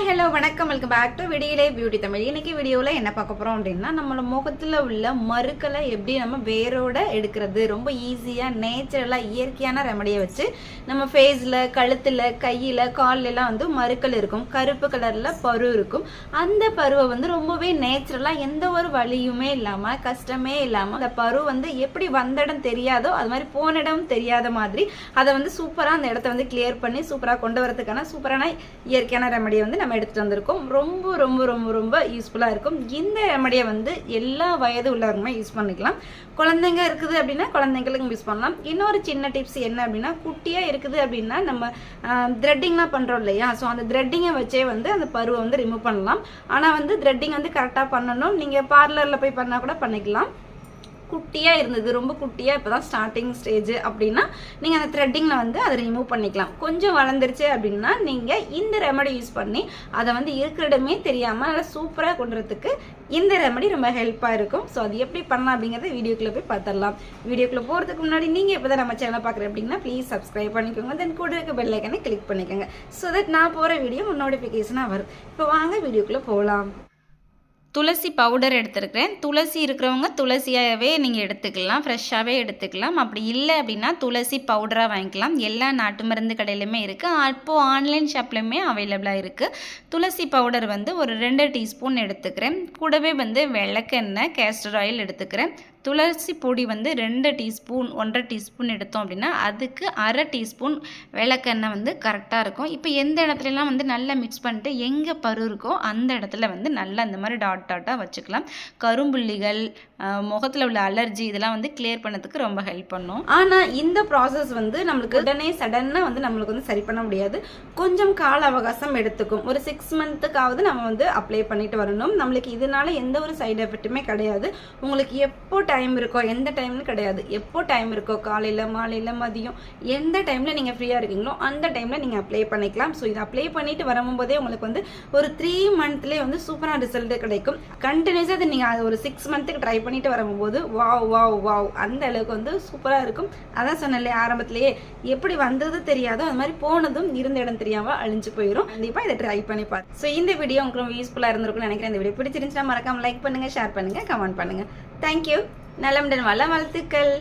Hi hello வணக்கம். Welcome back to Vidiyale beauty Tamil. இன்னைக்கு வீடியோவில் என்ன பார்க்க போகிறோம் அப்படின்னா நம்மளோட முகத்தில் உள்ள மறுக்களை எப்படி நம்ம வேரோட எடுக்கிறது? ரொம்ப ஈஸியாக நேச்சுரலாக இயற்கையான ரெமடியை வச்சு நம்ம ஃபேஸில் கழுத்தில் கையில் கால்லெல்லாம் வந்து மறுக்கள் இருக்கும். கருப்பு கலரில் பரு இருக்கும். அந்த பருவை வந்து ரொம்பவே நேச்சுரலாக எந்த ஒரு வழியுமே இல்லாமல் கஷ்டமே இல்லாமல் அந்த பரு வந்து எப்படி வந்த இடம் தெரியாதோ அது மாதிரி போன இடம் தெரியாத மாதிரி அதை வந்து சூப்பராக அந்த இடத்த வந்து கிளியர் பண்ணி சூப்பராக கொண்டு வரதுக்கான சூப்பரான இயற்கையான ரெமடியை வந்து நம்ம எடுத்துகிட்டு வந்திருக்கோம். ரொம்ப ரொம்ப ரொம்ப ரொம்ப யூஸ்ஃபுல்லாக இருக்கும். இந்த ரெமடியை வந்து எல்லா வயது உள்ளவருமே யூஸ் பண்ணிக்கலாம். குழந்தைங்க இருக்குது அப்படின்னா குழந்தைங்களுக்கு யூஸ் பண்ணலாம். இன்னொரு சின்ன டிப்ஸ் என்ன அப்படின்னா குட்டியாக இருக்குது அப்படின்னா நம்ம த்ரெட்டிங்லாம் பண்ணுறோம் இல்லையா? ஸோ அந்த த்ரெட்டிங்கை வச்சே வந்து அந்த பருவை வந்து ரிமூவ் பண்ணலாம். ஆனால் வந்து த்ரெட்டிங் வந்து கரெக்டாக பண்ணணும். நீங்கள் பார்லரில் போய் பண்ணால் கூட பண்ணிக்கலாம். குட்டியாக இருந்தது ரொம்ப குட்டியாக இப்போ தான் ஸ்டார்டிங் ஸ்டேஜ் அப்படின்னா நீங்கள் அந்த த்ரெட்டிங்கில் வந்து அதை ரிமூவ் பண்ணிக்கலாம். கொஞ்சம் வளர்ந்துருச்சு அப்படின்னா நீங்கள் இந்த ரெமடி யூஸ் பண்ணி அதை வந்து இருக்கிறடமே தெரியாமல் நல்லா சூப்பராக கொண்டுறதுக்கு இந்த ரெமடி ரொம்ப ஹெல்ப்பாக இருக்கும். ஸோ அது எப்படி பண்ணலாம் அப்படிங்கிறத வீடியோக்குள்ளே போய் பார்த்துடலாம். வீடியோக்குள்ளே போகிறதுக்கு முன்னாடி நீங்கள் இப்போ தான் நம்ம சேனலை பார்க்குறேன் அப்படின்னா ப்ளீஸ் சப்ஸ்கிரைப் பண்ணிக்கோங்க. தென் கூட இருக்க பெல்லைக்கனை கிளிக் பண்ணிக்கோங்க. ஸோ தட் நான் போகிற வீடியோ நோட்டிஃபிகேஷனாக வரும். இப்போ வாங்க வீடியோக்குள்ளே போகலாம். துளசி பவுடர் எடுத்துருக்கிறேன். துளசி இருக்கிறவங்க துளசியாகவே நீங்கள் எடுத்துக்கலாம். ஃப்ரெஷ்ஷாகவே எடுத்துக்கலாம். அப்படி இல்லை அப்படின்னா துளசி பவுடராக வாங்கிக்கலாம். எல்லா நாட்டு மருந்து கடையிலுமே இருக்குது அப்போது ஆன்லைன் ஷாப்லையுமே அவைலபிளாக இருக்குது துளசி பவுடர் வந்து ஒரு ரெண்டு டீஸ்பூன் எடுத்துக்கிறேன். கூடவே வந்து விளக்கெண்ணெய் கேஸ்டர் ஆயில் எடுத்துக்கிறேன். துளசி பொடி வந்து ரெண்டு டீஸ்பூன் ஒன்றரை டீஸ்பூன் எடுத்தோம் அப்படின்னா அதுக்கு அரை டீஸ்பூன் விளக்கெண்ணெய் வந்து கரெக்டாக இருக்கும். இப்போ எந்த இடத்துலலாம் வந்து நல்லா மிக்ஸ் பண்ணிட்டு எங்கே பரு இருக்கோ அந்த இடத்துல வந்து நல்லா அந்த மாதிரி டாட் டாட்டாக வச்சுக்கலாம். கரும்புள்ளிகள் முகத்தில் உள்ள அலர்ஜி இதெல்லாம் வந்து கிளியர் பண்ணதுக்கு ரொம்ப ஹெல்ப் பண்ணும். ஆனால் இந்த ப்ராசஸ் வந்து நம்மளுக்கு உடனே சடனாக வந்து நம்மளுக்கு வந்து சரி பண்ண முடியாது. கொஞ்சம் கால அவகாசம் எடுத்துக்கும். ஒரு சிக்ஸ் மந்த்துக்காவது நம்ம வந்து அப்ளை பண்ணிட்டு வரணும். நம்மளுக்கு இதனால எந்த ஒரு சைடு எஃபெக்ட்டுமே கிடையாது. உங்களுக்கு எப்போ டைம் இருக்கோ எந்த டைம்னு கிடையாது. எப்போ டைம் இருக்கோ காலையில் மாலையில் மதியம் எந்த டைமில் நீங்கள் ஃப்ரீயாக இருக்கீங்களோ அந்த டைமில் நீங்கள் அப்ளை பண்ணிக்கலாம். ஸோ இதை அப்ளை பண்ணிட்டு வரும்போதே உங்களுக்கு வந்து ஒரு த்ரீ மந்த்லேயே வந்து சூப்பரான ரிசல்ட் கிடைக்கும். கண்டினியூஸாக அதை நீங்கள் அது ஒரு சிக்ஸ் மந்த்துக்கு ட்ரை பண்ணிட்டு வரும்போது வாவ் வாவ் வாவ் அந்த அளவுக்கு வந்து சூப்பராக இருக்கும். அதான் சொன்னேன் ஆரம்பத்திலேயே எப்படி வந்தது தெரியாதோ அது மாதிரி போனதும் இருந்த இடம் தெரியாமல் அழிஞ்சு போயிடும் கண்டிப்பாக இதை ட்ரை பண்ணி பார்த்து ஸோ இந்த வீடியோ உங்களுக்கு ரொம்ப யூஸ்ஃபுல்லாக இருந்திருக்கும்னு நினைக்கிறேன். இந்த வீடியோ பிடிச்சிருந்துச்சுன்னா மறக்காம லைக் பண்ணுங்கள் ஷேர் பண்ணுங்கள் கமெண்ட் பண்ணுங்கள் தேங்க்யூ நலமுடன் வள வாழ்த்துக்கள்.